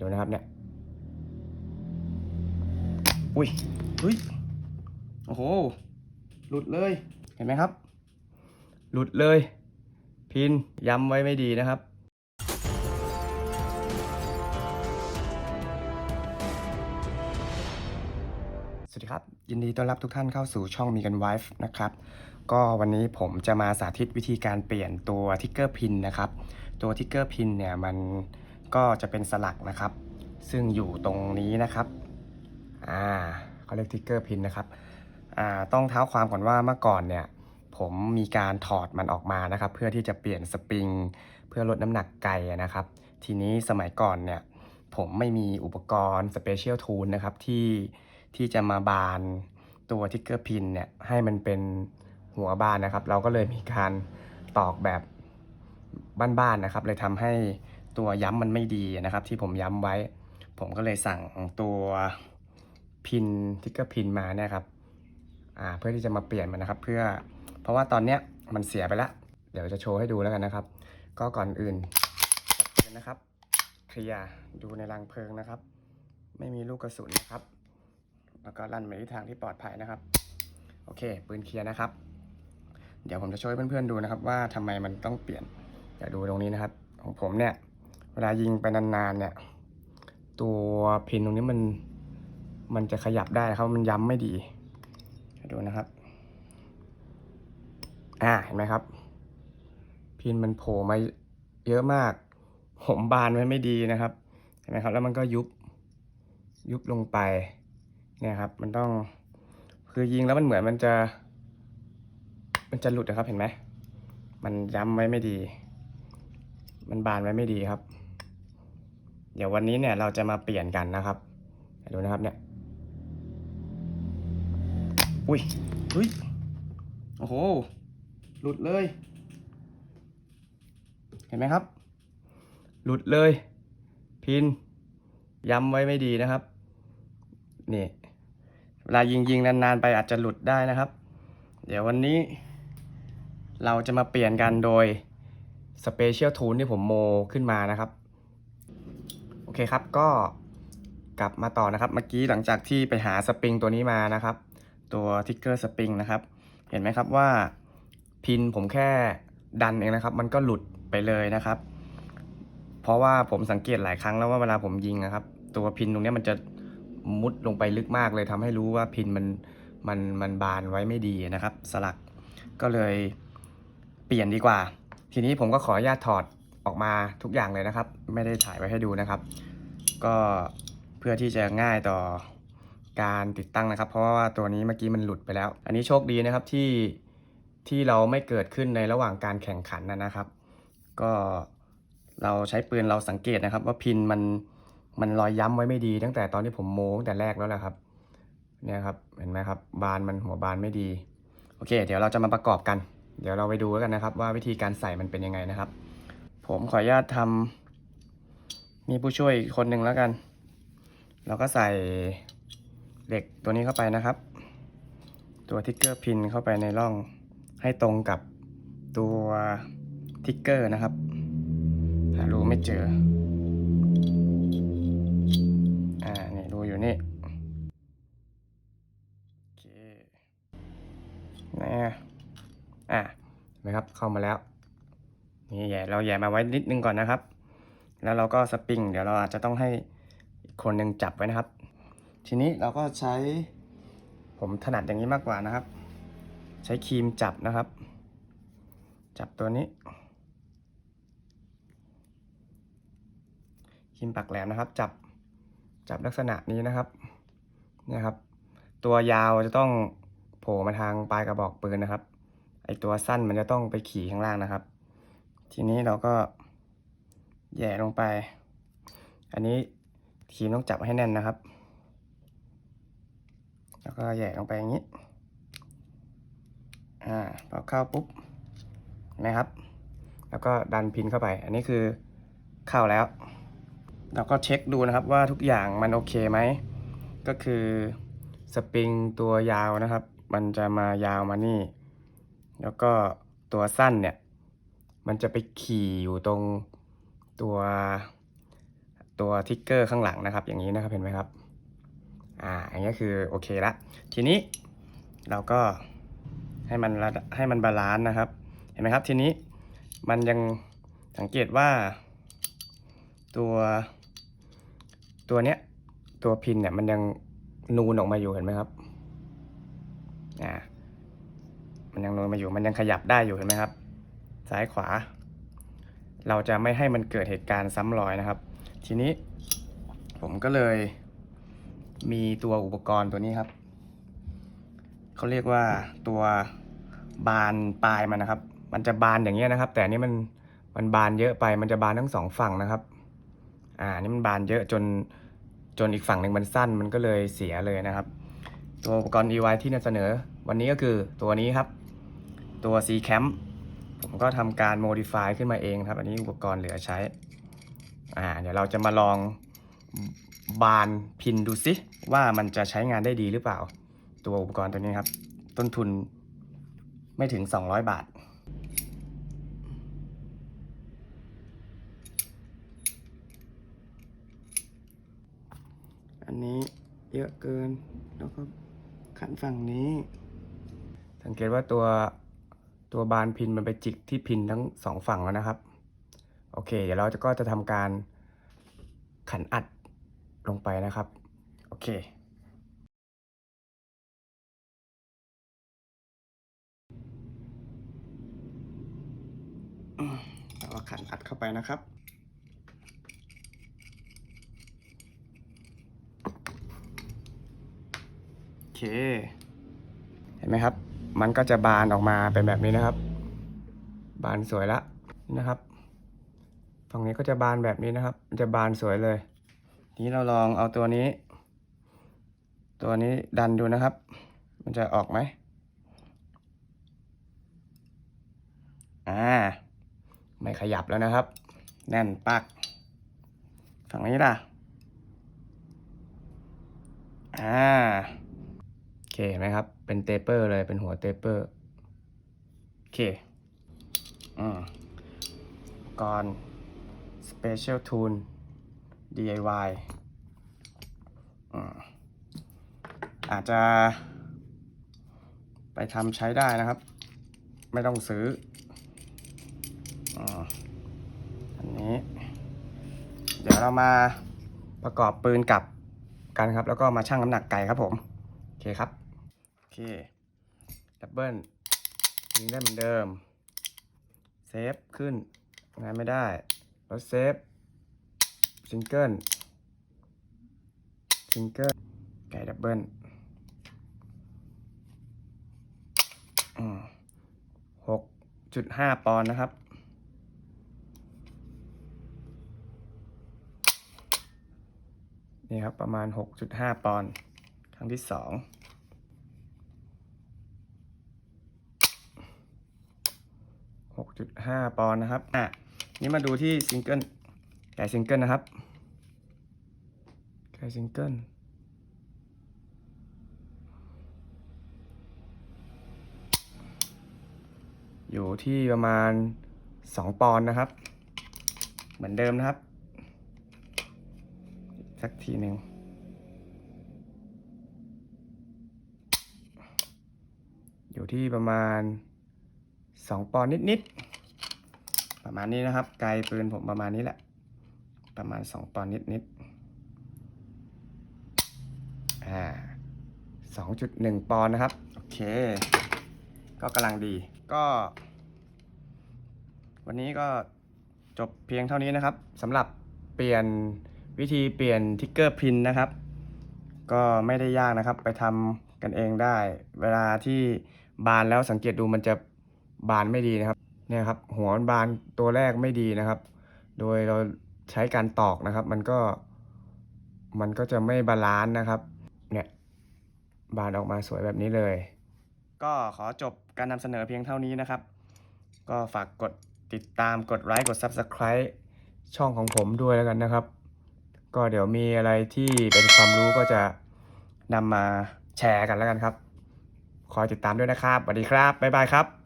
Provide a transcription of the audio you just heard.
ดูนะครับเนี่ย อุ้ยอุ้ย โอ้โห หลุดเลย เห็นไหมครับ หลุดเลย พินย้ำไว้ไม่ดีนะครับสวัสดีครับ ยินดีต้อนรับทุกท่านเข้าสู่ช่องมีกันไวฟ์นะครับ ก็วันนี้ผมจะมาสาธิตวิธีการเปลี่ยนตัวทิกเกอร์พินนะครับ ตัวทิกเกอร์พินเนี่ยมัน ก็จะเป็นสลักนะครับ ซึ่งอยู่ตรงนี้นะครับอ่าเขาเรียกทิกเกอร์พินนะครับอ่าต้องเท้าความก่อนว่าเมื่อก่อนเนี่ยผมมีการถอดมันออกมานะครับ เพื่อที่จะเปลี่ยนสปริง เพื่อลดน้ำหนักไก่นะครับ ทีนี้สมัยก่อนเนี่ยผมไม่มีอุปกรณ์สเปเชียลทูลนะครับที่ที่จะมาบานตัวทิกเกอร์พินเนี่ยให้มันเป็นหัวบานนะครับ เราก็เลยมีการตอกแบบบ้านๆนะครับ เลยทำให้ ตัวย้ำมันไม่ดีนะครับ ที่ผมย้ำไว้ ผมก็เลยสั่งตัวพินทิกเกอร์พินมาเนี่ยครับเพื่อที่จะมาเปลี่ยนมันนะครับ เพื่อเพราะว่าตอนเนี้ยมันเสียไปแล้วเดี๋ยวจะโชว์ให้ดูแล้วกันนะครับ ก็ก่อนอื่นจับปืนนะครับเคลียร์ดูในรังเพลิงนะครับ ไม่มีลูกกระสุนนะครับ แล้วก็ลั่นไปที่ทางที่ปลอดภัยนะครับ โอเค ปืนเคลียร์นะครับ เดี๋ยวผมจะช่วยเพื่อนๆดูนะครับ ว่าทำไมมันต้องเปลี่ยนเดี๋ยวดูตรงนี้นะครับ ของผมเนี่ย วลายิงไปนานๆเนี่ย ตัวพินตรงนี้มันมันจะขยับได้ครับมันย้ำไม่ดีดูนะครับ อ่าเห็นไหมครับ พินมันโผล่มาเยอะมาก ผมบานไว้ไม่ดีนะครับ เห็นไหมครับ แล้วมันก็ยุบยุบลงไปเนี่ยครับ มันต้องคือยิงแล้วมันเหมือนมันจะ มันจะหลุดนะครับเห็นไหมมันย้ำไว้ไม่ดี มันบานไว้ไม่ดีครับ เดี๋ยววันนี้เนี่ยเราจะมาเปลี่ยนกันนะครับดูนะครับเนี่ยอุ้ยอุ้ยโอ้โหหลุดเลย เห็นไหมครับ หลุดเลย พิน ย้ำไว้ไม่ดีนะครับ นี่ เวลายิงยิงนานๆ ไปอาจจะหลุดได้นะครับ เดี๋ยววันนี้ เราจะมาเปลี่ยนกันโดยสเปเชียลทูลที่ผมโมขึ้นมานะครับ เคครับก็กลับมาต่อนะครับ เมื่อกี้หลังจากที่ไปหาสปริงตัวนี้มานะครับ ตัวทิกเกอร์สปริงนะครับ เห็นไหมครับว่าพินผมแค่ดันเองนะครับ มันก็หลุดไปเลยนะครับ เพราะว่าผมสังเกตหลายครั้งแล้วว่าเวลาผมยิงนะครับ ตัวพินตรงนี้มันจะมุดลงไปลึกมากเลยทำให้รู้ว่าพินมันมันมันบานไว้ไม่ดีนะครับ สลักก็เลยเปลี่ยนดีกว่า ทีนี้ผมก็ขออนุญาตถอดออกมาทุกอย่างเลยนะครับ ไม่ได้ถ่ายไว้ให้ดูนะครับ ก็เพื่อที่จะง่ายต่อการติดตั้งนะครับ เพราะว่าตัวนี้เมื่อกี้มันหลุดไปแล้ว อันนี้โชคดีนะครับที่ที่เราไม่เกิดขึ้นในระหว่างการแข่งขันนะครับ ก็เราใช้ปืนเราสังเกตนะครับ ว่าพินมันมันรอยย้ำไว้ไม่ดี ตั้งแต่ตอนที่ผมโม้ตั้งแต่แรกแล้วแหละครับเนี่ยครับเห็นไหมครับ บานมันหัวบานไม่ดีโอเค เดี๋ยวเราจะมาประกอบกัน เดี๋ยวเราไปดูแล้วกันนะครับ ว่าวิธีการใส่มันเป็นยังไงนะครับ ผมขออนุญาตทำ มีผู้ช่วยอีกคนหนึ่งแล้วกัน เราก็ใส่เหล็กตัวนี้เข้าไปนะครับ ตัวทิกเกอร์พินเข้าไปในร่องให้ตรงกับตัวทิกเกอร์นะครับ หารูไม่เจอ อ่า นี่รูอยู่นี่โอเคนะอะเห็นไหมครับเข้ามาแล้ว นี่แย่เราแย่มาไว้นิดนึงก่อนนะครับ แล้วเราก็สปริง เดี๋ยวเราอาจจะต้องให้คนหนึ่งจับไว้นะครับ ทีนี้เราก็ใช้ผมถนัดอย่างนี้มากกว่านะครับ ใช้ครีมจับนะครับ จับตัวนี้ครีมปักแหลมนะครับ จับจับลักษณะนี้นะครับเนี่ยครับ ตัวยาวจะต้องโผล่มาทางปลายกระบอกปืนนะครับไอตัวสั้นมันจะต้องไปขี่ข้างล่างนะครับ ทีนี้เราก็ แย่ลงไป อันนี้คีมต้องจับให้แน่นนะครับ แล้วก็แย่ลงไปอย่างนี้ อ่าพอเข้าปุ๊บเห็นไหมครับ แล้วก็ดันพินเข้าไป อันนี้คือเข้าแล้ว เราก็เช็คดูนะครับว่าทุกอย่างมันโอเคไหม ก็คือสปริงตัวยาวนะครับ มันจะมายาวมานี่ แล้วก็ตัวสั้นเนี่ย มันจะไปขี่อยู่ตรง ตัวตัวทิกเกอร์ข้างหลังนะครับ อย่างนี้นะครับเห็นไหมครับ อ่าอย่างนี้คือโอเคละทีนี้เราก็ให้มันให้มันบาลานซ์นะครับ เห็นไหมครับ ทีนี้มันยังสังเกตว่าตัวตัวเนี้ยตัวพินเนี่ยมันยังนูนออกมาอยู่เห็นไหมครับอ่ามันยังนูนมาอยู่มันยังขยับได้อยู่เห็นไหมครับ ซ้ายขวา เราจะไม่ให้มันเกิดเหตุการณ์ซ้ำรอยนะครับ ทีนี้ผมก็เลย มีตัวอุปกรณ์ตัวนี้ครับเขาเรียกว่าตัวบานปลายมันนะครับ มันจะบานอย่างเงี้ยนะครับ แต่นนี้มันมันบานเยอะไป มันจะบานทั้งสองฝั่งนะครับ อ่า นี่มันบานเยอะจนจนอีกฝั่งหนึ่งมันสั้น มันก็เลยเสียเลยนะครับ ตัวอุปกรณ์ EY ที่นำเสนอวันนี้ก็คือตัวนี้ครับ ตัว C Camp ผมก็ทำการ modify ขึ้นมาเองครับ อันนี้อุปกรณ์เหลือใช้ อ่า เดี๋ยวเราจะมาลองบานพินดูสิว่ามันจะใช้งานได้ดีหรือเปล่า ตัวอุปกรณ์ตัวนี้ครับ ต้นทุนไม่ถึง 200 บาทอันนี้เยอะเกินแล้วก็ขันฝั่งนี้ สังเกตว่าตัว ตัวบานพินมันไปจิกที่พินทั้งสองฝั่งแล้วนะครับ โอเค เดี๋ยวเราจะก็จะทำการขันอัดลงไปนะครับ โอเคอืมแล้วก็ขันอัดเข้าไปนะครับโอเค เห็นไหมครับ มันก็จะบานออกมาเป็นแบบนี้นะครับ บานสวยละนะครับ ฝั่งนี้ก็จะบานแบบนี้นะครับมันจะบานสวยเลย ทีนี้เราลองเอาตัวนี้ ตัวนี้ดันดูนะครับ มันจะออกไหมอ่า ไม่ขยับแล้วนะครับ แน่นปัก ฝั่งนี้ล่ะ อ่า โอเคเห็นไหมครับ เป็นเตเปอร์เลยเป็นหัวเตเปอร์ โอเค อืมก่อน Special Tool DIY อืมอาจจะ ไปทำใช้ได้นะครับ ไม่ต้องซื้ออ,อันนี้ เดี๋ยวเรามาประกอบปืนกับกันครับ แล้วก็มาชั่งน้ำหนักไก่ครับผม โอเคครับ เคดับเบิลยิงได้เหมือนเดิม เซฟขึ้นงานไม่ได้ แล้วเซฟซิงเกิลซิงเกิลไก่ดับเบิลหกจุดห้าปอนด์นะครับ นี่ครับ ประมาณ 6.5 ปอนด์ ครั้งที่สอง 6.5 ปอนด์นะครับ อะ นี่มาดูที่ซิงเกิลไก่ซิงเกิลนะครับไก่ซิงเกิลอยู่ที่ประมาณ 2 ปอนด์นะครับ เหมือนเดิมนะครับ สักทีหนึ่งอยู่ที่ประมาณ 2 ปอนด์นิดๆ ประมาณนี้นะครับ ไกลปืนผมประมาณนี้แหละ ประมาณ2ปอนด์นิดๆอ่า2.1ปอนนะครับ โอเค ก็กำลังดี ก็ วันนี้ก็จบเพียงเท่านี้นะครับสำหรับเปลี่ยนวิธีเปลี่ยนทิกเกอร์พินนะครับ ก็ไม่ได้ยากนะครับ ไปทำกันเองได้ เวลาที่บานแล้วสังเกตดูมันจะบานไม่ดีนะครับ เนี่ยครับหัวบานตัวแรกไม่ดีนะครับ โดยเราใช้การตอกนะครับ มันก็มันก็จะไม่บาลานซ์นะครับ เนี่ยบานออกมาสวยแบบนี้เลย ก็ขอจบการนำเสนอเพียงเท่านี้นะครับ ก็ฝากกดติดตามกดไลค์กด Subscribe ช่องของผมด้วยแล้วกันนะครับ ก็เดี๋ยวมีอะไรที่เป็นความรู้ก็จะนำมาแชร์กันแล้วกันครับ คอยติดตามด้วยนะครับสวัสดีครับ บ๊ายบายครับ